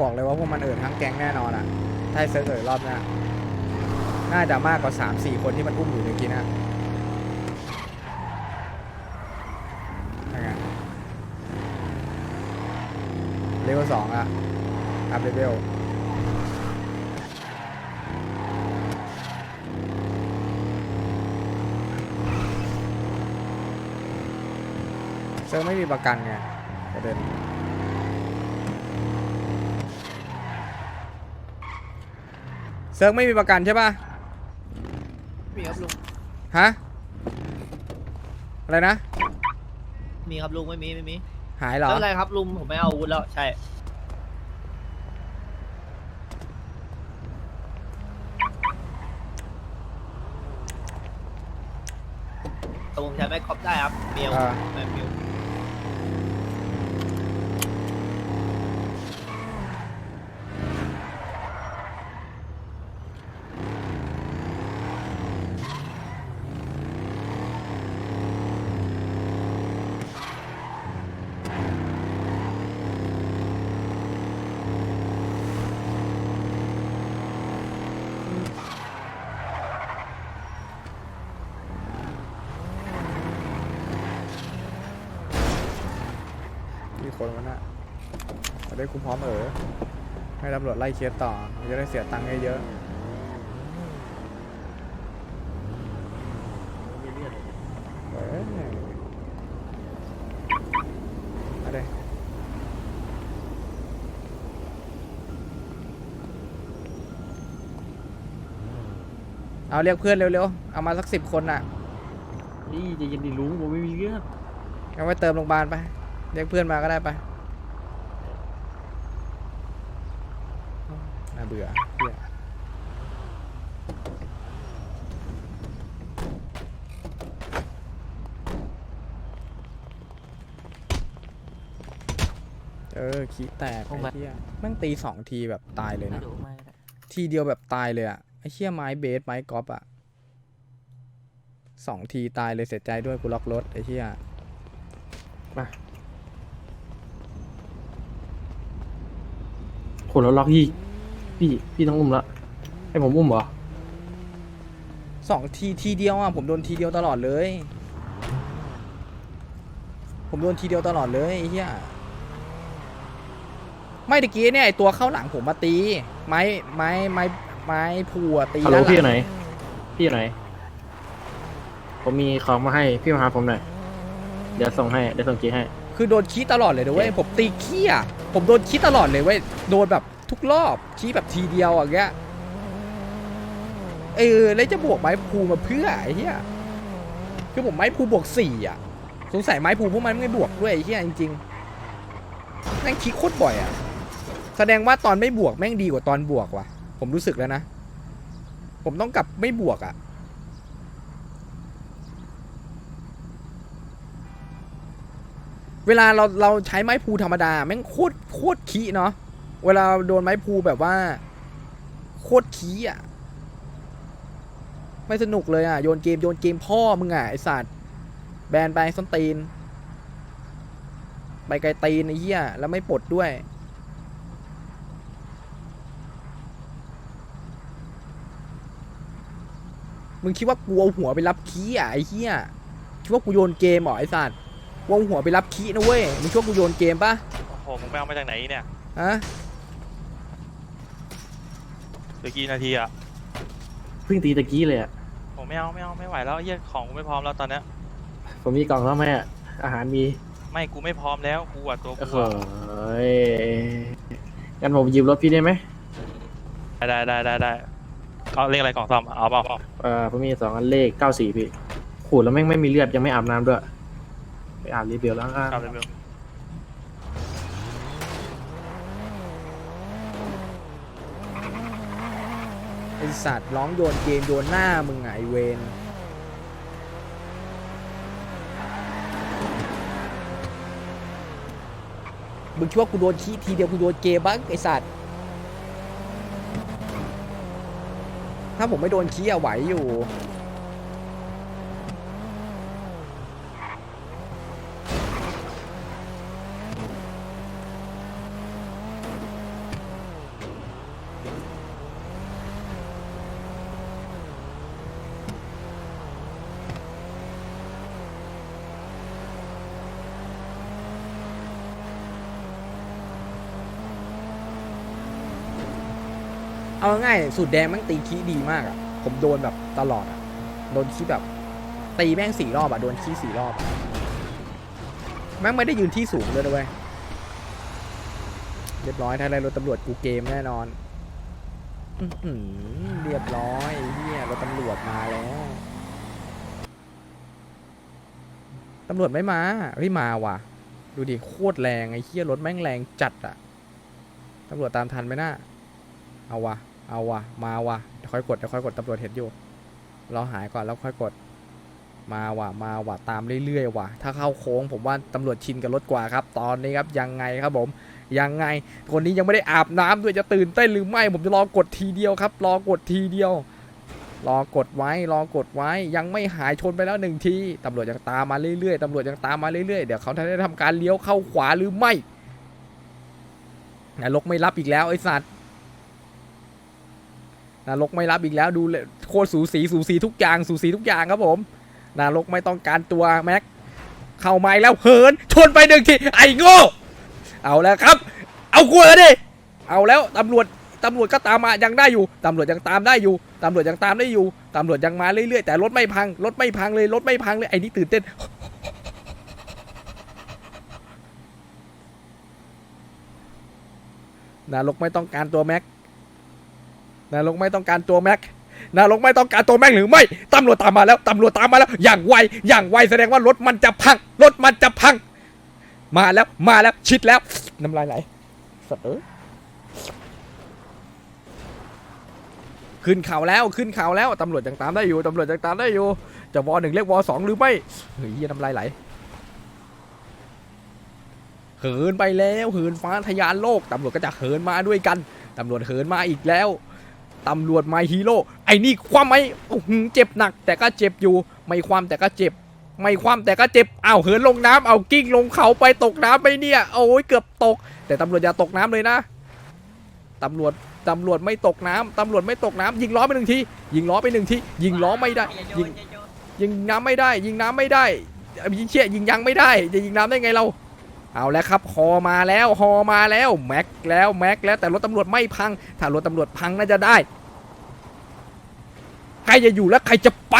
บอกเลยว่าพวกมันเอิดทั้งแก๊งแน่นอนอะถ้าเซิร์ฟเอิดรอบหน้าน่าจะมากกว่า 3 4 คนที่มันอุ้มอยู่ในกี้นะยังไงเลเวลสองอะอัพเลเวลเซิร์ฟไม่มีประกันไงประเด็น เซิร์ฟไม่มีประกันใช่ป่ะมีครับลุงฮะอะไรนะ มีครับลุงไม่มีไม่มีหายเหรอไม่เป็นไรครับลุงผมไม่เอาอาวุธแล้วใช่แต่ผมใช้แม็กคอปได้ครับเมียวอ่าแม็ก มิวมีคนวันน่ะจะได้คุ้มพร้อมเออให้ตำรวจไล่เคสต่อจะได้เสียตังค์เยอะๆเอ้ยเอาดิเอาเรียกเพื่อนเร็วๆ เอามาสักสิบคนน่ะ นี่ใจะยินดีลุงผมไม่มีเรื่องเอาไว้เติมโรงพยาบาลไป เรียกเพื่อนมาก็ได้ไปน่าเบื่อเหี้ยเออขี้แตกไอ้เหี้ยแม่งตีสองทีแบบตายเลยนะ ทีเดียวแบบตายเลยอะไอ้เชี่ยไม้เบสไม้กอล์ฟอะสองทีตายเลยเสียใจด้วยกูล็อกรถไอ้เชี่ย โหแล้วล็อกพี่ พี่พี่ต้องอุ้มละให้ผมอุ้มเหรอสองทีทีเดียวอะผมโดนทีเดียวตลอดเลย ผมโดนทีเดียวตลอดเลยไอ้เหี้ยไม่ตะกี้เนี่ยไอตัวเข้าหลังผมมาตี ไม้ไม้ไม้ไม้ผัวตีฮัลโหลด้านหพี่อลัยู่ไหนพี่อยู่ไหน ผมมีของมาให้พี่มาหาผมหน่อยเดี๋ยวส่งให้เดี๋ยวส่งจีให้ คือโดนขี้ตลอดเลยนะเว้ยผมตีขี้อะ ผมโดนขี้ตลอดเลยเว้ย โดนแบบทุกรอบขี้แบบทีเดียวอย่างเงี้ย เออ แล้วจะบวกไม้ภูมาเพื่อไอ้เหี้ย คือผมไม้ภูบวกสี่อะ สงสัยไม้ภูพวกมันไม่บวกด้วยไอ้เหี้ยจริงๆแม่งขี้โคตรบ่อยอะ แสดงว่าตอนไม่บวกแม่งดีกว่าตอนบวกว่ะ ผมรู้สึกแล้วนะ ผมต้องกลับไม่บวกอะ เวลาเราเราใช้ไม้ภูธรรมดาแม่งโคตรโคตรขี้เนาะเวลาโดนไม้ภูแบบว่า โคตรขี้อะ ไม่สนุกเลยอะ โยนเกมโยนเกมพ่อมึงอะไอสัตว์แบนไปส้นตีน ไปไกลตีนไอ้เหี้ยแล้วไม่ปลดด้วยมึงคิดว่ากูเอาหัวไปรับขี้อะไอ้เหี้ยคิดว่ากูโยนเกมเหรอไอสัตว์ กูเอาหัวไปรับขี้นะเว้ยมึงคิดว่ากูโยนเกมปะโอ้โหมึงไปเอามาจากไหนเนี่ยฮะเหลือกี่นาทีอะเพิ่งตีตะกี้เลยอะผมไม่เอาไม่เอาไม่ไหวแล้วเฮียของกูไม่พร้อมแล้วตอนเนี้ยผมมีกล่องแล้วไหมอะอาหารมีไม่กูไม่พร้อมแล้วกูอะตัวโอ้กูโหอะงั้นผมยืมรถพี่ได้ไหมได้ได้ได้ได้เอาเรียกอะไรกล่องซ่อมเอาเปล่าเอ่อผมมีสองอันเลขเก้าสี่พี่ขูดแล้วแม่งไม่มีเลือดยังไม่อาบน้ำด้วยไป อาบรีเบลแล้วกันเอาเลยเบลไอสัตว์ร้องโยนเกมโยนหน้ามึงไงเวนมึงคิดว่ากูโดนขี้ทีเดียวกูโดนเกมบ้างไอสัตว์ ถ้าผมไม่โดนขี้อะไหวอยู่ เอาง่ายสูตรแดงแม่งตีคีดีมากอะผมโดนแบบตลอดอะโดนคีแบบ ตีแม่งสี่รอบอะโดนคีสี่รอบอแม่งไม่ได้ยืนที่สูงเลยนะเว้ยเรียบร้อยถ้าได้รถตำรวจกูเกมแน่นอนอเรียบร้อยเฮียรถตำรวจมาแล้วตำรวจไม่มาเฮ้ยมาว่ะ ดูดิโคตรแรงไอ้เฮียรถแม่งแรงจัดอะตำรวจตามทันไหมน่า เอาวะเอาวะมาวะเดี๋ยวค่อยกดเดี๋ยวค่อยกดตำรวจเห็นอยู่รอหายก่อนแล้วค่อยกด มาว่ะมาว่ะตามเรื่อยๆว่ะ ถ้าเข้าโค้งผมว่าตำรวจชินกับรถกว่าครับ ตอนนี้ครับยังไงครับผมยังไง คนนี้ยังไม่ได้อาบน้ำด้วยจะตื่นเต้นหรือไม่ ผมจะรอกดทีเดียวครับ รอกดทีเดียว รอกดไว้รอกดไว้ ยังไม่หายชนไปแล้วหนึ่งทีตำรวจยังตามมาเรื่อยๆตำรวจยังตามมาเรื่อยๆเดี๋ยวเขาจะได้ทำการเลี้ยวเข้าขวาหรือไม่นรกไม่รับอีกแล้วไอ้สัตว์ นรกไม่รับอีกแล้วดูเลยโคตรสูสีสูสีทุกอย่างสูสีทุกอย่างครับผมนรกไม่ต้องการตัวแม็กเข้าไม้แล้วเหินชนไปหนึ่งทีไอ้โง่เอาแล้วครับ เอากูแล้วดิเอาแล้วตำรวจตำรวจก็ตามมายังได้อยู่ตำรวจยังตามได้อยู่ตำรวจยังตามได้อยู่ตำรวจยังมาเรื่อยๆแต่รถไม่พังรถไม่พังเลยรถไม่พังเลยไอ้นี่ตื่นเต้นนรกไม่ต้องการตัวแม็ก นรกไม่ต้องการตัวแม็กนรกไม่ต้องการตัวแม็กหรือไม่ตำรวจตามมาแล้วตำรวจตามมาแล้ว อย่างไวอย่างไวแสดงว่ารถมันจะพัง รถมันจะพัง มาแล้วมาแล้วชิดแล้วน้ำลายไหลสัตว์เอ้ยขึ้นเขาแล้วขึ้นเขาแล้วตำรวจยังตามได้อยู่ตำรวจยังตามได้อยู่ จะวอหนึ่งเรียกวอสองหรือไม่เฮ้ยเหี้ยน้ำลายไหลเหินไปแล้วเหินฟ้าทะยานโลกตำรวจก็จะเหินมาด้วยกันตำรวจเหินมาอีกแล้ว ตำรวจไมฮีโร่ไอ้นี่ความไหมโอ้โหเจ็บหนัก แต่ก็เจ็บอยู่ ไม่ความแต่ก็เจ็บ ไม่ความแต่ก็เจ็บอ้าวเหินลงน้ำเอากิ้งลงเขาไปตกน้ำไปเนี่ยโอ้ยเกือบตก แต่ตำรวจอย่าตกน้ำเลยนะตำรวจตำรวจไม่ตกน้ำตำรวจไม่ตกน้ำยิงล้อไปหนึ่งทียิงล้อไปหนึ่งทียิงล้อไม่ได้ ยิงยิงน้ำไม่ได้ ยิงน้ำไม่ได้ยิงเชี่ยยิงยังไม่ได้จะยิงน้ำได้ไงเรา เอาแล้วครับฮอมาแล้วฮอมาแล้วแม็กแล้วแม็กแล้วแต่รถตำรวจไม่พัง ถ้ารถตำรวจพังน่าจะได้ใครจะอยู่แล้วใครจะไป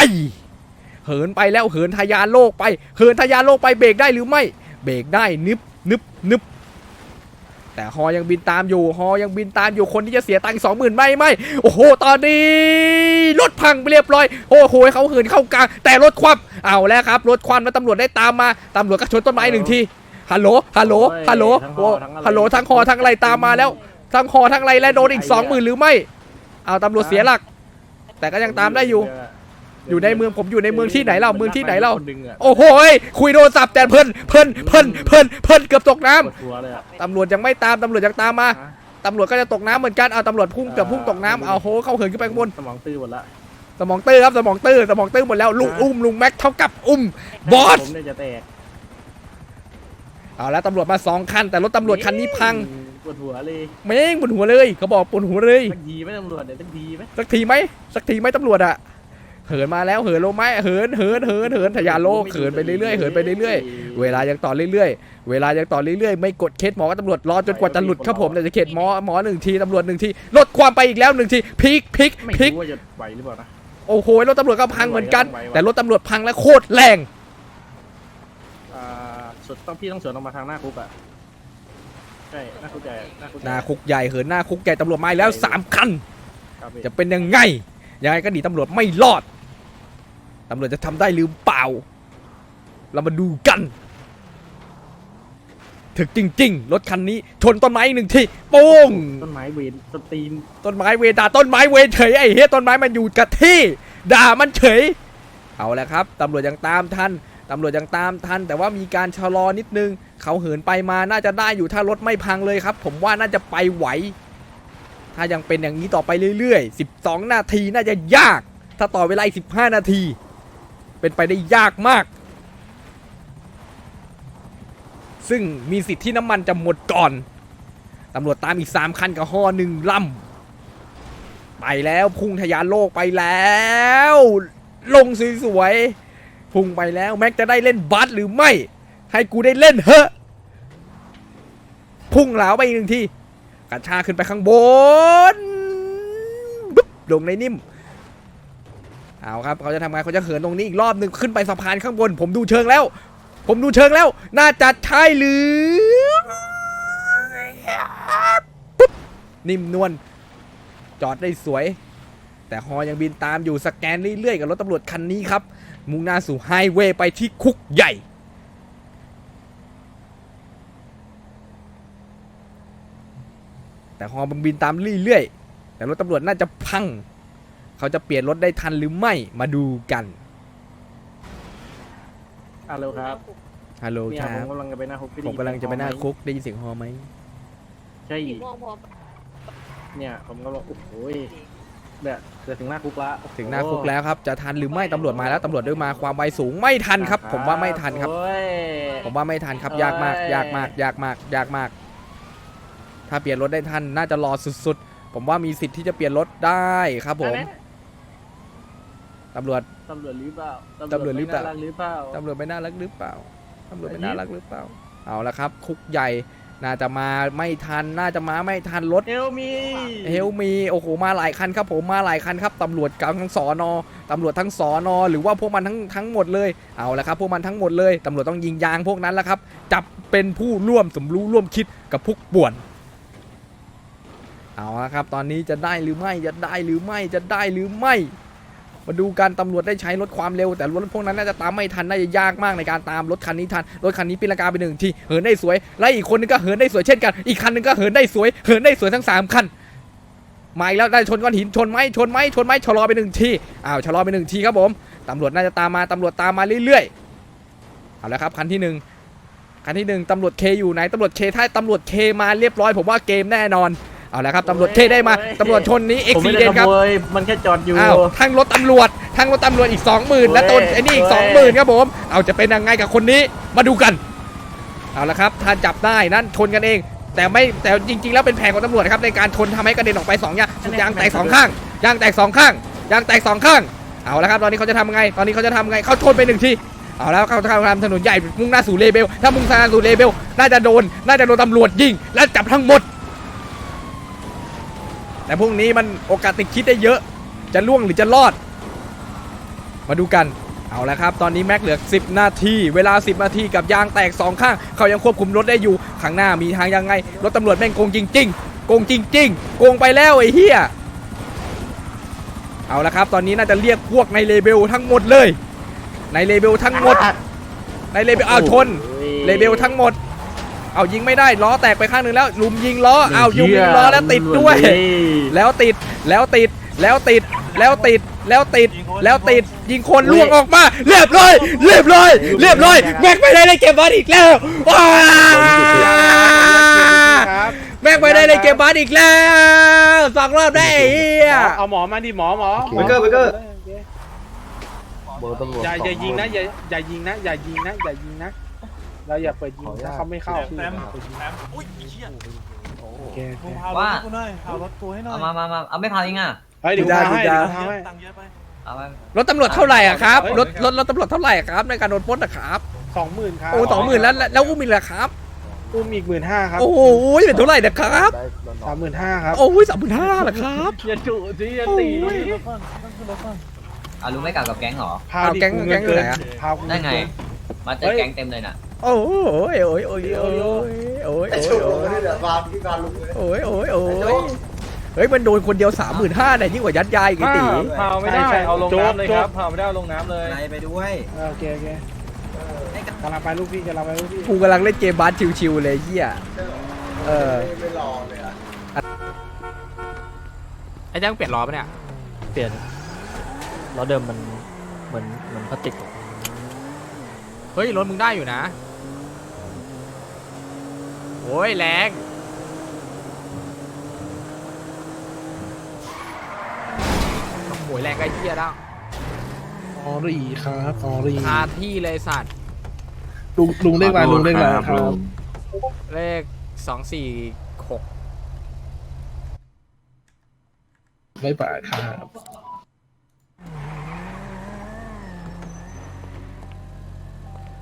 เหินไปแล้วเหินทะยานโลกไป เหินทะยานโลกไปเบรกได้หรือไม่ เบรกได้นึบนึบนึบแต่ฮอยังบินตามอยู่ฮอยังบินตามอยู่คนที่จะเสียตังค์สองหมื่นไม่ไม่โอ้โห ตอนนี้รถพังไปเรียบร้อยโอ้โหเขาเหินเข้ากลาง แต่รถคว่ำเอาแล้วครับรถคว่ำแล้วตำรวจได้ตามมาตำรวจก็ชนต้นไม้หนึ่งที ฮัลโหล ฮัลโหล ฮัลโหลโอ้ฮัลโหลทั้งฮอทั้งอะไรตามมาแล้ว ทั้งฮอทั้งอะไรและโดนอีกสองหมื่นหรือไม่ เอาตำรวจเสียหลัก แต่ก็ยังตามได้อยู่ อยู่ในเมืองผมอยู่ในเมืองที่ไหนเราเมืองที่ไหนเราคนดึงอะโอ้โหยคุยโทรศัพท์แต่เพิ่นเพิ่นเพิ่นเพิ่นเพิ่นเกือบตกน้ำปวดหัวเลยอะตำรวจยังไม่ตามตำรวจยังตามมาฮะตำรวจก็จะตกน้ำเหมือนกัน เอาตำรวจพุ่งเกือบพุ่งตกน้ำเอาโหเขาเหินขึ้นไปข้างบน สมองตื้อหมดละ สมองตื้อครับสมองตื้อสมองตื้อหมดแล้วลุงอุ้มลุงแม็กเท่ากับอุ้มบอสผมเนี่ยจะแตก เอาแล้วตำรวจมาสองคัน แต่รถตำรวจคันนี้พังปวดหัวเลยเม้งบนหัวเลยเขาบอกบนหัวเลยสักทีไหมตำรวจเนี่ยสักทีไหมสักทีไหมสักทีไหมตำรวจอะเหินมาแล้วเหินลงไหมเหินเหินเหินเหินทะยานโลกเหินไปเรื่อยๆเหินไปเรื่อยๆเวลายังต่อเรื่อยๆเวลายังต่อเรื่อยๆไม่กดเคสหมอกับตำรวจรอจนกว่าจะหลุดครับผมแต่จะเคสหมอหมอหนึ่งทีตำรวจหนึ่งทีลดความไปอีกแล้วหนึ่งทีพลิกพลิกไม่พลิกรู้ว่าจะไหวหรือเปล่านะโอ้โหรถตำรวจก็พังเหมือนกันไหวๆแต่รถตำรวจพังแล้วโคตรแรงอ่า สุดต้องพี่ต้องสวนออกมาทางหน้าคุกอะใช่หน้าคุกใหญ่หน้าคุกหน้าคุกใหญ่เหินหน้าคุกใหญ่ตำรวจมาอีกแล้วสามคัน ครับพี่จะเป็นยังไง ยังไงก็หนีตำรวจไม่รอด ตำรวจจะทำได้หรือเปล่า เรามาดูกัน ถึกจริง ๆ รถคันนี้ชนต้นไม้อีกหนึ่งทีโป้ง ต้นไม้เวนสตรีมต้นไม้เวด่าต้นไม้เวเฉยไอ้เฮ้ยต้นไม้มันอยู่กับที่ ด่ามันเฉย เอาละครับตำรวจยังตามทัน ตำรวจยังตามทัน แต่ว่ามีการชะลอนิดนึง เขาเหินไปมาน่าจะได้อยู่ถ้ารถไม่พังเลยครับ ผมว่าน่าจะไปไหว ถ้ายังเป็นอย่างนี้ต่อไปเรื่อยๆ 12 นาทีน่าจะยาก ถ้าต่อเวลาอีก15 นาที เป็นไปได้ยากมาก ซึ่งมีสิทธิ์ที่น้ำมันจะหมดก่อนตำรวจตามอีก 3 คันกับฮอหนึ่งลำไปแล้วพุ่งทะยานโลกไปแล้ว ลงสวยๆ พุ่งไปแล้วแม็กจะได้เล่นบัสหรือไม่ ให้กูได้เล่นเฮอะพุ่งเหลาไปอีกหนึ่งทีกระชากขึ้นไปข้างบนบุบลงในนิ่มเอาครับเขาจะทำไงเขาจะเหินตรงนี้อีกรอบหนึ่งขึ้นไปสะพานข้างบน ผมดูเชิงแล้ว ผมดูเชิงแล้ว น่าจะใช่หรือปุ๊บนิ่มนวลจอดได้สวย แต่ฮอยังบินตามอยู่สแกนเรื่อยๆกับรถตำรวจคันนี้ครับ มุ่งหน้าสู่ไฮเวย์ไปที่คุกใหญ่ แต่ฮอมันบินตามเรื่อยๆ แต่รถตำรวจน่าจะพัง เขาจะเปลี่ยนรถได้ทันหรือไม่มาดูกัน ฮัลโหลครับฮัลโหลเนี่คยรัผมบ กำลังจะไปหน้าคุกพี่ผมกำลังจะไปหน้าคุกได้ยินเสียงฮอไหม ใช่เนี่ยผมกำลังโอ้โห แบบจะถึงหน้าคุกละโอ้โถึงหน้าคุกแล้วครับ จะทันหรือไม่ตำรวจมาแล้วตำรวจด้วยมาความไวสูงไม่ทันครับ ผมว่าไม่ทันครับ โอ้ย ผมว่าไม่ทันครับเอ้ยยากมาก ยากมาก ยากมาก ยากมาก ถ้าเปลี่ยนรถได้ทันน่าจะรอสุดๆ ผมว่ามีสิทธิ์ที่จะเปลี่ยนรถได้ครับผมนั่นแหละตำรวจ ตำรวจหรือเปล่าตำรวจหรือเปล่า ไม่น่รักหรือเปล่าตำรวจไม่น่ารักหรือเปล่าตำรวจไม่อันนี้น่ารักหรือเปล่า เอาละครับ คุกใหญ่ น่าจะมาไม่ทัน น่าจะมาไม่ทันรถเฮลมีเฮลมีโอ้โหมาหลายคันครับผมมาหลายคันครับตำรวจกลางทั้งสอนอตำรวจทั้งสอนอหรือว่าพวกมันทั้งทั้งหมดเลยเอาละครับพวกมันทั้งหมดเลยตำรวจต้องยิงยางพวกนั้นแล้วครับจับเป็นผู้ร่วมสมรู้ร่วมคิดกับพวกป่วนเอาละครับ ตอนนี้จะได้หรือไม่จะได้หรือไม่จะได้หรือไม่ มาดูการตำรวจได้ใช้รถความเร็ว แต่รถพวกนั้นน่าจะตามไม่ทันน่าจะยากมากในการตามรถคันนี้ทันรถคันนี้ปีนละกาไปหนึ่งทีเหินได้สวยและอีกคนนึงก็เหินได้สวยเช่นกัน อีกคันนึงก็เหินได้สวยเหินได้สวยทั้งสามคันมาอีกแล้วได้ชนก้อนหินชนไหมชนไหมชนไหมชะลอไปหนึ่งทีอ้าวชะลอไปหนึ่งทีครับผมตำรวจน่าจะตามมาตำรวจตามมาเรื่อยๆเอาละครับคันที่หนึ่งคันที่หนึ่งตำรวจเคอยู่ไหนตำรวจเคถ้าตำรวจเคมาเรียบร้อยผมว่าเกมแน่นอน เอาละครับตำรวจเคได้มาตำรวจชนนี้เอ็กผมซีไม่เดได้นขครับโมยมันแค่จอดอยู่อ้าวทั้งรถตำรวจทั้งรถตำรวจอีก 20,000 และตนเว้ยไอ้นี่อีกเว้ย20,000 ครับผม เอาจะเป็นยังไงกับคนนี้มาดูกัน เอาละครับถ้าจับได้นั่นชนกันเอง แต่ไม่แต่จริง ๆ แล้วเป็นแผนของตำรวจนะครับในการชนทำให้กระเด็นออกไป2อย่างยางแตกสองข้างยางแตกสองข้างยางแตกสองข้างเอาละครับตอนนี้เขาจะทำยังไงตอนนี้เขาจะทำยังไงเขาชนไปหนึ่งทีเอาแล้วเขาทำถนนใหญ่มุ่งหน้าสู่เลเบล ถ้ามุ่งหน้าสู่เลเบล น่าจะโดน น่าจะโดนตำรวจยิง และจับทั้งหมด แต่พวกนี้มันโอกาสติดคิดได้เยอะ จะล่วงหรือจะรอด มาดูกันเอาละครับ ตอนนี้แม็กเหลือ 10 นาที เวลา 10 นาทีกับยางแตก 2 ข้าง เขายังควบคุมรถได้อยู่ ข้างหน้ามีทางยังไง รถตำรวจแม่งโกงจริงๆ โกงจริง ๆ โกงไปแล้วไอ้เหี้ย เอาละครับ ตอนนี้น่าจะเรียกพวกในเลเบลทั้งหมดเลย ในเลเบลทั้งหมด ในเลเบลเอาวชน เลเบลทั้งหมด เอายิงไม่ได้ล้อแตกไปข้างหนึ่งแล้วลุมยิงล้อเอายุงยิงล้อแล้วติดด้วย แล้วติดแล้วติดแล้วติดแล้วติดแล้วติดแล้วติดยิงคนล่วงออกมาเรียบร้อยเรียบร้อยเรียบร้อยแม็กไม่ได้ในเกมบอลอีกแล้วว้าแม็กไม่ได้ในเกมบอลอีกแล้วสองรอบได้ไอ้เหี้ยเอาหมอมาดิหมอหมอเบเกอร์เบเกอร์อย่าอย่ายิงนะอย่าอย่ายิงนะอย่ายิงนะอย่ายิงนะ เราอย่าเปิดยิงถ้าเขาไม่เข้าแซมเปิดยิงแซมอุ้ยไอ้เหี้ยโอเคโอเคมึงพารถว่าให้กูหน่อยพารถกูให้หน่อยเอามามามาเอาไม่พาเองอะเฮ้ยเดี๋ยวกูพาให้เดี๋ยวกูพาให้ ตังค์เยอะไปเอามารถตำรวจเท่าไหร่อะครับ รถรถรถตำรวจเท่าไหร่ครับ ในการโดนปล้นนะครับสองหมื่นครับโอ้สองหมื่นแล้วแล้วอุ้มอีกเหรอครับ อุ้มอีกหมื่นห้าครับโอ้โหเป็นเท่าไหร่นะครับ สามหมื่นห้าครับ โอ้ยสามหมื่นห้าเหรอครับ อย่าจุสิอย่าตีโอ้ย รถก่อนต้องขึ้นรถก่อนอะลุงไม่กลับกับแก๊งเหรอ พาดิเอาแก๊งกูแก๊งอยู่ไหนอะ พากูได้ไง มาเจอแก๊งเต็มเลยน่ะ โอ้ยโอ้ยโอ้ยโอ้ยโอ้ยโอ้ยโอ้ยโอ้ยโอ้ยโอ้ยโอ้ยโอ้ยเฮ้ยมันโดนคนเดียวสามหมื่นห้าเนี่ยยิ่งกว่ายัดยายอีกไอ้ตีพาวไม่ได้ใช่เอาลงโจ๊กน้ำเลยครับโจ๊กพาวไม่ได้เอาลงน้ำเลยไปด้วยเออโอเคโอเคกำลังไปลูกพี่กำลังไปลูกพี่กูกำลังเล่นเกมบาสชิวๆเลยเฮียเออไอ้แจ้งเปลี่ยนล้อปะเนี่ยเปลี่ยนล้อเดิมมันเหมือนเหมือนพลาสติกเฮ้ยรถมึงได้อยู่นะโอ้ย แรงโอ้ยแรงไอ้เหี้ยแล้วออรี่ครับออรี่คาที่เลยสัตว์ ลุงลุงเรียกมาลุงเรียกมาครับ เลขสองสี่หกไม่ป่าครับ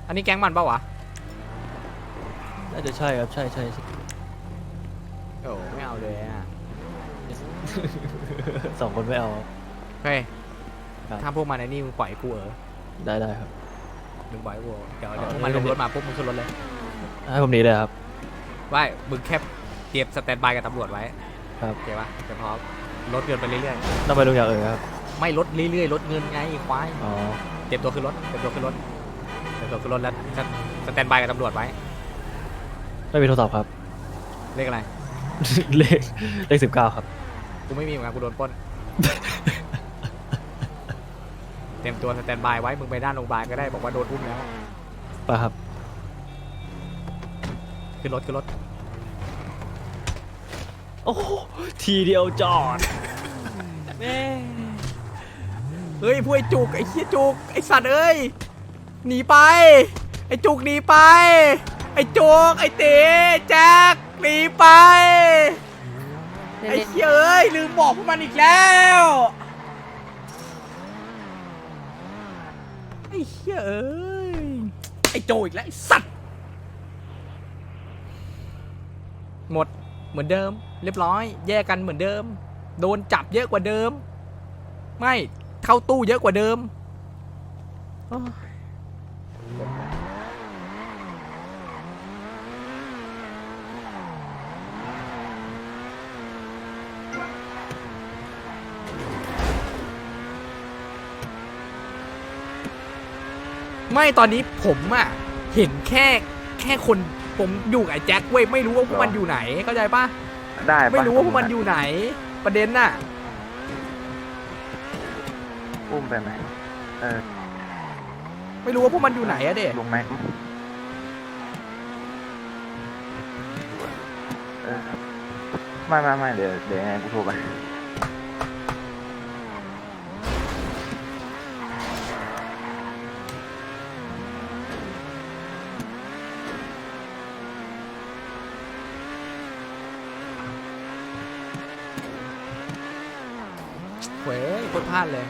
อันนี้แก๊งมันเปล่าวะ น่าจะใช่ครับใช่ใช่ใช่โอ้ไม่เอาเลยอะสองคนไม่เอาเฮ้ยครับ ถ้าพวกมันไอ้นี่มึงปล่อยกูเออได้ได้ครับ มึงปล่อยกูเดี๋ยวเดี๋ยวอ๋อ พวกมันลงรถมาปุ๊บมึงขึ้นรถเลยให้ผมหนีเลยครับไม่มึงแค่เตรียมสแตนบายกับตำรวจไว้ครับ โอเคปะเดี๋ยวพร้อมลดเงินไปเรื่อยทำไมลุงอยากเอ่ยครับๆไม่ลดเรื่อยๆลดเงินไงไอ้ควายอ๋อเตรียมตัวขึ้นรถเตรียมตัวขึ้นรถเตรียมตัวขึ้นรถแล้วสสแตนบายกับตำรวจไว้ ไม่มีโทรศัพท์ครับเรียกอะไร เลขเลขสิบเก้าครับ กูไม่มีเหมือนกันกูโดนปล้น เตรียมตัวสแตนบายไว้ มึงไปด้านโรงพยาบาลก็ได้บอกว่าโดนอุ้มแล้วไปครับ ขึ้นรถขึ้นรถ โอ้โหทีเดียวจอดแม่เฮ้ยพวกไอ้จุกไอ้เหี้ยจุกไอ้สัตว์เอ้ย หนีไป ไอ้จุกหนีไป ไอ้จุกไอ้เต๋แจ็คหนีไป ไอ้เหี้ยเอ้ยลืมบอกพวกมันอีกแล้วไอ้เหี้ยเอ้ยไอ้โจอีกแล้วไอ้สัตว์หมดเหมือนเดิม เรียบร้อย แยกกันเหมือนเดิม โดนจับเยอะกว่าเดิม ไม่เข้าตู้เยอะกว่าเดิม ไม่ตอนนี้ผมอะเห็นแค่แค่คนผมอยู่กับไอ้แจ็คเว้ยไม่รู้ว่าพวกมันอยู่ไหนเข้าใจปะได้ไม่รู้ว่าพวกมันอยู่ไหน ประเด็นน่ะ อุ้มไปไหมเออไม่รู้ว่าพวกมันอยู่ไหนอะเด็ลุงไหมเออไม่ไม่ไม่เดี๋ยวเดี๋ยวยังไงกูโทรไป เว้ยโคตรพลาดเลย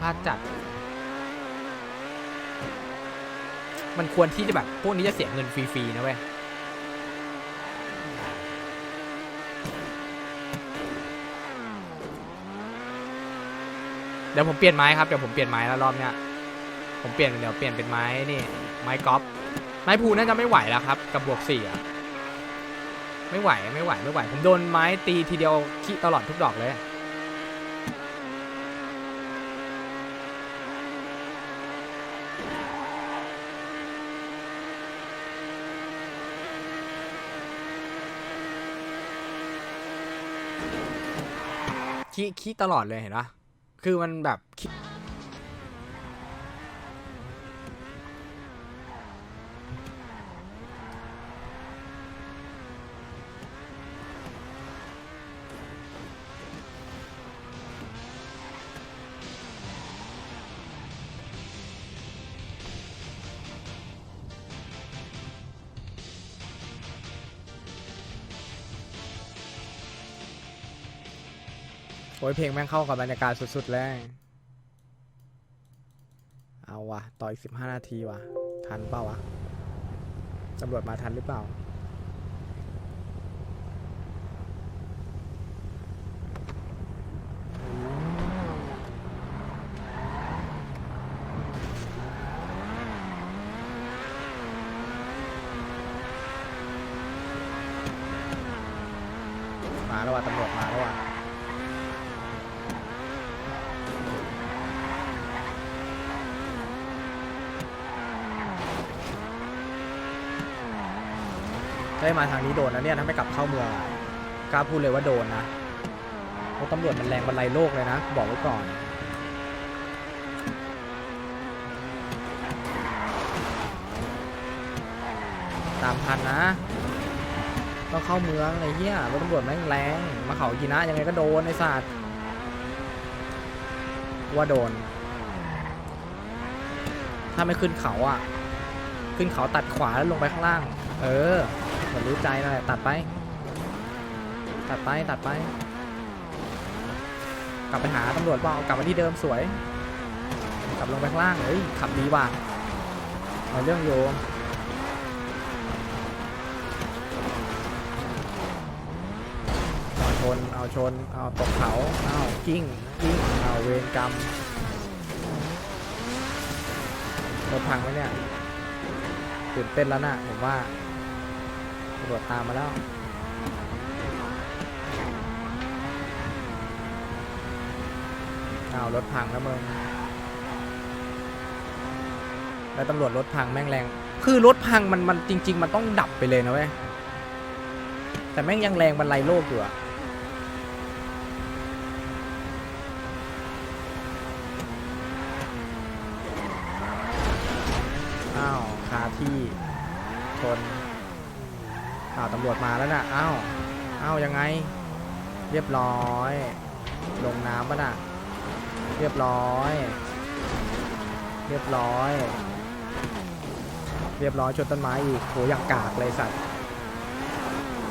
พลาดจัด มันควรที่จะแบบ พวกนี้จะเสียเงินฟรีๆนะเว้ยเดี๋ยวผมเปลี่ยนไม้ครับเดี๋ยวผมเปลี่ยนไม้แล้วรอบเนี้ยผมเปลี่ยนเดี๋ยวเปลี่ยนเป็นไม้นี่ไม้กอล์ฟไม้ภูน่าจะไม่ไหวแล้วครับ กับบวกสี่อะไม่ไหวไม่ไหวไม่ไหว ผมโดนไม้ตีทีเดียวขี้ตลอดทุกดอกเลย ขี้ขี้ตลอดเลยเห็นปะคือมันแบบ อ้ยเพลงแม่งเข้ากับบรรยากาศสุดๆเลยเอาวะต่ออีกสิบห้านาทีวะทันเปล่าวะตำรวจมาทันหรือเปล่ามาแล้วว่ะตำรวจมาแล้วว่ะ ถ้าให้ มาทางนี้โดนนะเนี่ยถ้าไม่กลับเข้าเมืองกล้าพูดเลยว่าโดนนะเพราะตำรวจมันแรงบรรลัยโลกเลยนะ บอกไว้ก่อนตามทันนะต้องเข้าเมืองไอ้เหี้ยรถตำรวจแม่งแรงมาเขากีนะยังไงก็โดนไอ้สัตว์ว่าโดน ถ้าไม่ขึ้นเขาอะ ขึ้นเขาตัดขวาแล้วลงไปข้างล่าง เออ มือนรู้ใจนั่นแหละตัดไป ตัดไปตัดไป กลับไปหาตำรวจเปล่ากลับมาที่เดิมสวย กลับลงไปข้างล่างเฮ้ยขับดีว่ะเอาเรื่องโยมนเอาชน เอาตกเขา เอากิ้ง กิ้ง เอาเวรกรรมรถพังไหมเนี่ยตื่นเต้นแล้วนะผมว่าำรวจตามมาแล้วเอารถพังแล้วมึงแล้วตำรวจรถพังแม่งแรง คือรถพังมันมันจริง ๆ มันต้องดับไปเลยนะเว้ย แต่แม่งยังแรงบรรลัยโลกอยู่อะอ้าวคาที่ชนาวตำรวจมาแล้วนะอ้าวอ้าวยังไง เรียบร้อย ลงน้ำปะน่ะ เรียบร้อย เรียบร้อย เรียบร้อยชนต้นไม้อีกโหอย่างกากเลยสัตว์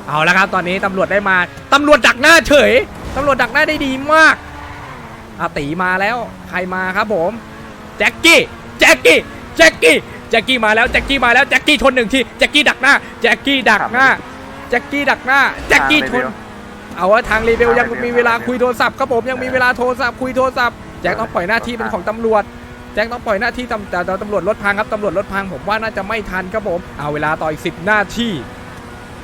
เอาแล้วครับตอนนี้ตำรวจได้มาตำรวจดักหน้าเฉยตำรวจดักหน้าได้ดีมากอาตีมาแล้ว ใครมาครับผม แจ็คกี้ แจ็คกี้ แจ็คกี้ จ็คกี้มาแล้วแจ็คกี้มาแล้วแจ็คกี้ชนหนึ่งทีแจ็คกี้ดักหน้าแจ็คกี้ดักหน้าแจ็คกี้ดักหน้าแจ็คกี้ชน เอาว่าทางรีเบลยังมีเวลาคุยโทรศัพท์ครับผมยังมีเวลาโทรศัพท์คุยโทรศัพท์แจ็คต้องปล่อยหน้าที่เป็นของตำรวจแจ็คต้องปล่อยหน้าที่ตำแต่แต่ตำรวจรถพังครับตำรวจรถพังผมว่าน่าจะไม่ทันครับผมเอาเวลาต่ออีกสิบนาที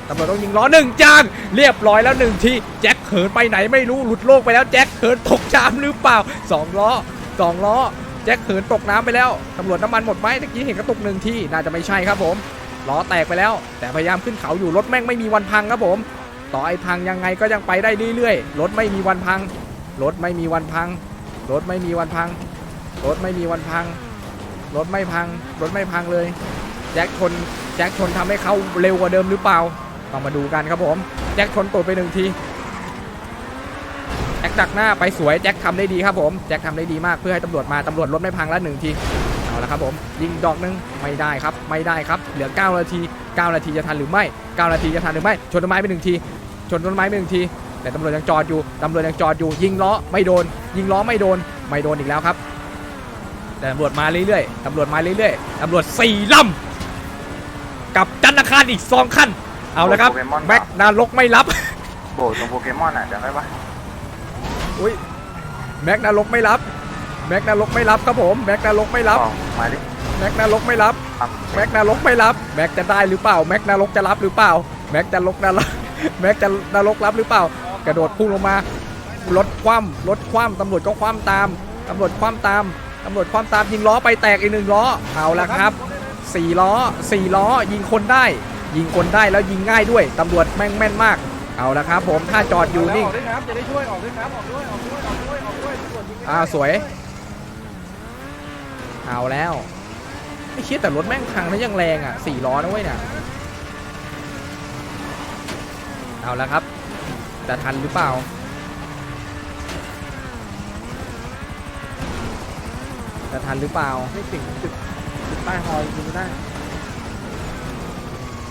ตำรวจต้องยิงล้อหนึ่งจางเรียบร้อยแล้วหนึ่งทีแจ็คเขินไปไหนไม่รู้หลุดโลกไปแล้วแจ็คเขินตกจามหรือเปล่าสองล้อสองล้อ แจ็คเขินตกน้ำไปแล้วตำรวจน้ำมันหมดไหมตะกี้เห็นกระตุกหนึ่งที่น่าจะไม่ใช่ครับผมล้อแตกไปแล้ว แต่พยายามขึ้นเขาอยู่รถแม่งไม่มีวันพังครับผม ต่อไอ้พังยังไงก็ยังไปได้เรื่อยๆรถไม่มีวันพังรถไม่มีวันพังรถไม่มีวันพังรถไม่มีวันพังรถไม่พังรถไม่พังเลย แจ็คชนแจ็คชนทำให้เขาเร็วกว่าเดิมหรือเปล่าต้องมาดูกันครับผม แจ็คชนตูดไปหนึ่งที แจ็คดักหน้าไปสวยแจ็คทำได้ดีครับผมแจ็คทำได้ดีมากเพื่อให้ตำรวจมาตำรวจรถไม่พังแล้วหนึ่งทีเอาละครับผมยิงดอกหนึงไม่ได้ครับไม่ได้ครับเหลือ 9 นาที 9 นาทีจะทันหรือไม่ 9 นาทีจะทันหรือไม่ชนต้นไม้ไปหนึ่งที ชนต้นไม้ไปหนึ่งที แต่ตำรวจยังจอดอยู่ตำรวจยังจอดอยู่ ยิงล้อไม่โดน ยิงล้อไม่โดนไม่โดนอีกแล้วครับ แต่ตำรวจมาเรื่อยๆตำรวจมาเรื่อยๆตำรวจสี่ลำกับจันทคารอีกสองขั้นเอาละครับแม็กนารกไม่รับโบตรงโปเกมอนอะจำได้ปะ อุ้ยแม็กนารกไม่รับ แม็กนารกไม่รับครับผมแม็กนารกไม่รับบอกมาดิแม็กนารกไม่รับครับแม็กนารกไม่รับแม็กจะได้หรือเปล่าแม็กนารกจะรับหรือเปล่าแม็กจะลกนรกแม็กจะนรกรับหรือเปล่า กระโดดพุ่งลงมารถคว่ำรถคว่ำตำรวจก็คว่ำตามตำรวจคว่ำตามตำรวจคว่ำตามยิงล้อไปแตกอีกหนึ่งล้อเอาละครับสี่ล้อสี่ล้อยิงคนได้ ยิงคนได้แล้วยิงง่ายด้วยตำรวจแม่งแม่นมาก เอาละครับผมถ้าจอดอยู่นิ่งออกด้วยครับจะได้ช่วยออกด้วยครับออกด้วยออกด้วยออกด้วยออกด้วยตำรวจยิงอ่าสวย เอาแล้วไอ้เชี่ยแต่รถแม่งพังแล้วยังแรงอะสี่ล้อนะเว้ยเนี่ยเอาแล้วครับจะทันหรือเปล่า จะทันหรือเปล่าไม่ถึงจุดจุดใต้ฮอยยิงไม่ได้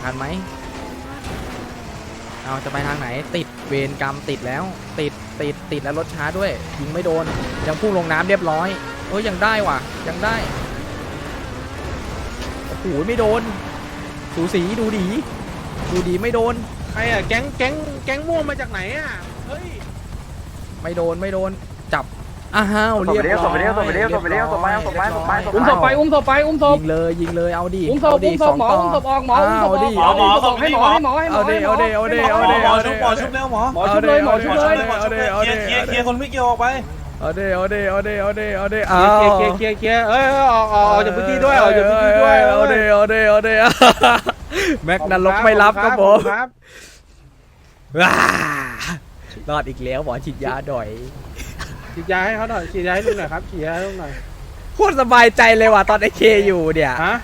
ทันไหม เอาจะไปทางไหน ติดเวรกรรมติดแล้ว ติดติดติดแล้วรถช้าด้วยยิงไม่โดนยังพุ่งลงน้ำเรียบร้อยเอ้ยยังได้ว่ะ ยังได้โอ้โหไม่โดนสูสีดูดี ดูดีไม่โดนใครอะแก๊งแก๊งแก๊งม่วงมาจากไหนอะเฮ้ยไม่โดนไม่โดนจับ อ้าวส่งเรียบไปเลี้ยวร้ส่องยไปเลี้ยวส่งไปเลี้ยวส่งไปเลี้ยวส่งไปส่งไปส่งไปส่งไปอุ้มศพไป อุ้มศพไป อุ้มศพ ยิงเลยยิงเลยเอาดิอุ้มศพเอาดิอุ้มศสพองหมอต่ออุ้มศพออกหมอ อุ้มศพออกเอาดิหมอหมอให้หมอให้หมอให้หมอเอาดิเอาดิเอาดิเอาดิเอาดิหมอชุบหมอชุบเร็วหมอหมอชุบเลยหมอชุบเลยเอาดิเอาดิเคลียร์เคลียร์เคลียร์คนไม่เกี่ยวออกไปเอาดิเอาดิเอาดิเอาดิเอาดิเคเอาลียร์เคลียร์เคลียร์เคลียร์เอ้ยเอ้ยออกออกออกจากพื้นที่ด้วยออกจากพื้นที่ด้วยเอาดิเอาดิเอาดิแม็กนรกไม่รับครับผมครับว้ารอดอีกแล้วหมอฉีดยาด่อย ฉีดยาให้เขาหน่อยฉีดยาให้ลุงหน่อยครับฉีดยาให้ลุงหน่อยโคตรสบายใจเลยว่ะตอนไอเคอยู่เนี่ย ฮะ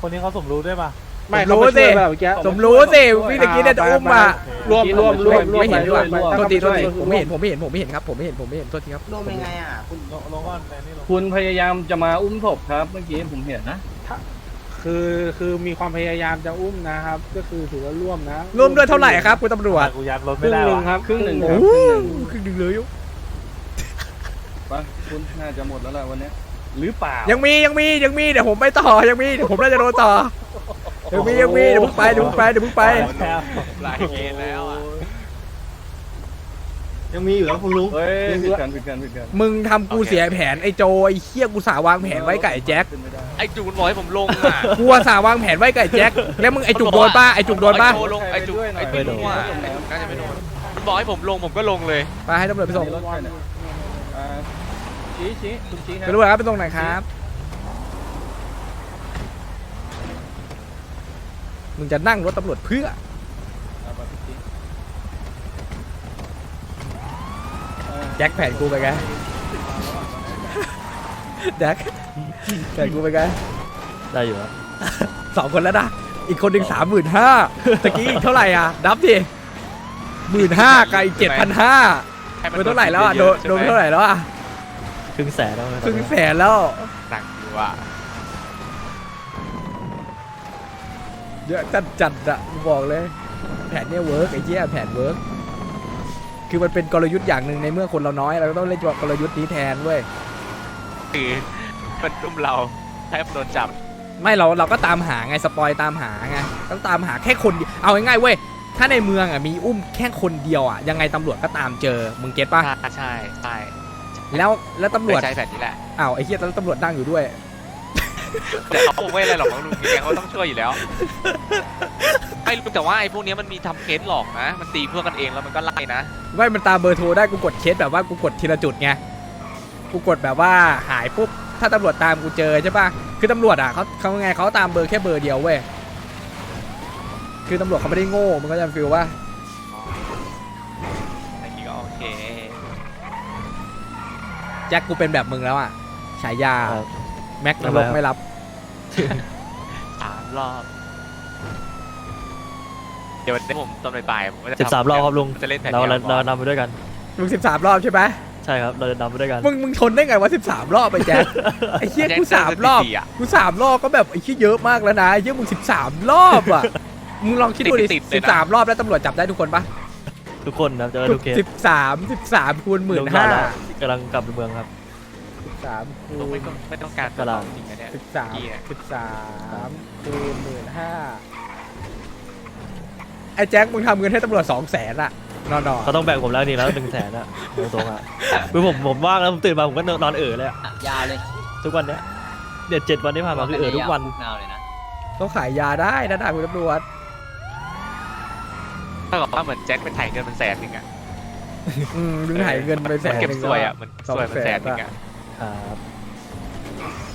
คนนี้เขาสมรู้ด้วยป่ะ ไม่ผมรู้เขามาช่วยสิแบบเมื่อกี้ สมรู้สิพี่ตะกี้เนี่ยจะอุ้มมาร่วมร่วมร่วมร่วมไม่เห็นด้วยไปไปโทษทีโทษทีไปผมไม่เห็นผมไม่เห็นผมไม่เห็นครับผมไม่เห็นผมไม่เห็นโทษทีครับรวมยังไงอะคุณลงลงก่อนแต่นี่ลงคุณพยายามจะมาอุ้มศพครับเมื่อกี้ผมเห็นนะคือคือมีความพยายามจะอุ้มนะครับ ก็คือถือว่าร่วมนะร่วมด้วยเท่าไหร่ครับคุณตำรวจกูยัดรถคไม่รึ่งได้หนึ่งวะครับครึ่งหนึ่งคโอ้รับโหครึ่งหนึ่งคือดึงเลยอยู่ ปะคุณน่าจะหมดแล้วแหละวันนี้หรือเปล่ายังมียังมียังมีเดี๋ยวผมไปต่อยังมีเดี๋ยวผมน่าจะโดนต่อยังมียังมีเดี๋ยวเพิ่งไปเดี๋ยวเพิ่งไปเดี๋ยวเพิ่งไปแล้วหลายเกณฑ์แล้วอะยังมีอยู่แล้วคุณลุงเฮ้ยผิดกันผิดกันผิดกันมึงทำกูเสียแผนไอ้โจไอ้เหี้ยกูสาวางแผนไว้กับไอ้แจ็คไอ้จุกมันบอกให้ผมลงอะกูอะสาวางแผนไว้กับไอ้แจ็คแล้วมึงไอ้จุกโดนป้าไอ้จุกโดนป้าไอ้โจลงไอ้จุกไอ้จุกมั่วไอ้จุกน่าจะไม่โดนมันบอกให้ผมลงผมก็ลงเลย ไปให้ตำรวจไปส่ง ชี้ชี้คุณชี้ตำรวจครับไปส่งหน่อยครับ มึงจะนั่งรถตำรวจเพื่อแจ็คแผนกูไปไงแจ็คแผนกูไปไงได้อยู่ครับสองคนแล้วนะ อีกคนหนึ่งสามหมื่นห้าตะกี้อีกเท่าไหร่อะ นับดิหมื่นห้ากับอีกเจ็ดพันห้าให้มันโดนเท่าไหร่แล้วอะ โดนโดนเท่าไหร่แล้วอะค รึ่งแสนแล้วไหมครึ่งแสนแล้วหนักอยู่อะเยอะจัดจัดอะกูบอกเลย แผนเนี้ยเวิร์กไอ้เหี้ยแผนเวิร์กคือมันเป็นกลยุทธ์อย่างหนึ่งในเมื่อคนเราน้อยเราก็ต้องเล่นกลยุทธ์นี้แทนเว้ย คือมันอุ้มเราให้มันโดนจับไม่เราเราก็ตามหาไงสปอยตามหาไงต้องตามหาแค่คนเดียวเอาง่ายๆเว้ยถ้าในเมืองอะมีอุ้มแค่คนเดียวอะยังไงตำรวจก็ตามเจอมึงเก็ตปะใช่ใช่ใช่ แล้วแล้วตำรวจใช้แผนนี้แหละอ้าวไอ้เหี้ยแล้วตำรวจนั่งอยู่ด้วยแต่เขาคงไม่อะไรหรอกมั้งลุงยังไงเขาต้องช่วยอยู่แล้วไม่รู้แต่ว่าไอ้พวกเนี้ยมันมีทำเคสหลอกนะ มันตีเพื่อกันเองแล้วมันก็ไล่นะไม่มันตามเบอร์โทรได้กูกดเคสแบบว่ากูกดทีละจุดไงกูกดแบบว่าหายปุ๊บถ้าตำรวจตามกูเจอใช่ปะคือตำรวจอะเขาเขาไงเขาตามเบอร์แค่เบอร์เดียวเว้ยคือตำรวจเขาไม่ได้โง่มันก็จะฟีลว่า จ็คกูเป็นแบบมึงแล้วอะฉายาครับ แม็กนทำรไมกครับไม่รับ สามรอบ เดี๋ยววันนี้ผมตอนบ่ายๆผมก็จะสิบสามรอบครับลุงจะเล่นแผนเราเดียวเราเรานำไปด้วยกัน มึงสิบสามรอบใช่ไหมใช่ครับเราจะนำไปด้วยกัน มึงมึงทนได้ไงวะสิบสามรอบไปแจ็ค ไอ้เหี้ยแจ็คกูสามรอบสถิติะกูสามรอบก็แบบไอ้เหี้ยเยอะมากแล้วนะไอ้เหี้ยมึงสิบสามรอบอะ มึงลองคิดดูดิติดๆเลยสิบนะสามรอบแล้วตำรวจจับได้ทุกคนปะ ทุกคนนะครับเจอทุกเคสสิบสามสิบสามคูณหมื่นลุงห้าเรากำลังกลับไปเมืองครับสิบสามคูผมไม่ณต้องไม่ต้องการกำลังจริงนะเนี่ยสิบสามเหี้ยสิบสามคูณหมื่นห้าไอ้แจ็คมึงทำเงินให้ตำรวจสองแสนอะนอนๆเขาต้องแบ่งผมแล้วนี่แล้วหนึ่งแสนอะตรงๆอะคือผมผมว่างแล้วผมตื่นมาผมก็นอนเอ๋อเลยอะยาวเลยทุกวันเนี้ยเดือนเจ็ดวันที่ผ่านมาคือเอ๋อทุกวันนาวเลยนะต้องขายยาได้นะด่าคุณตำรวจ ถ้ากับว่าเหมือนแจ็คไปถ่ายเงินมันแสนหนึ่งอะอืมมึงหายเงินไปแสนเก็บหนึ่งสวยอะแล้มันสองสวยมันแสนหนึ่งแสนอะอะครับ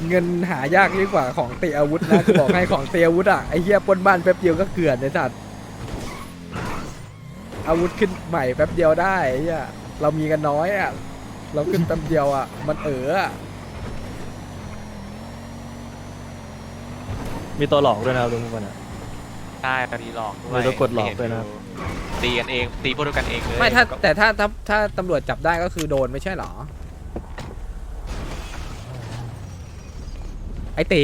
เงินหายากยิ่งกว่าของเตะอาวุธนะกูบอกให้ของเตะอาวุธอะไอ้เหี้ยปล้นบ้านแป๊บเดียวก็เกลื่อนไอ้สัตว์อาวุธขึ้นใหม่แป๊บเดียวได้ไอ้เหี้ยเรามีกันน้อยอะเราขึ้นแป๊บเดียวอะมันเอออะมีตัวหลอกด้วยนะครับลุงทุกคนอะใช่ตอนนี้หลอกด้วยมีตัวกดหลอกด้วยนะครับ ตีกันเองตีพวกเดียวกันเองเลยไม่ถ้าแต่ถ้าถ้าถ้าตำรวจจับได้ก็คือโดนไม่ใช่เหรอ ไอ้ตี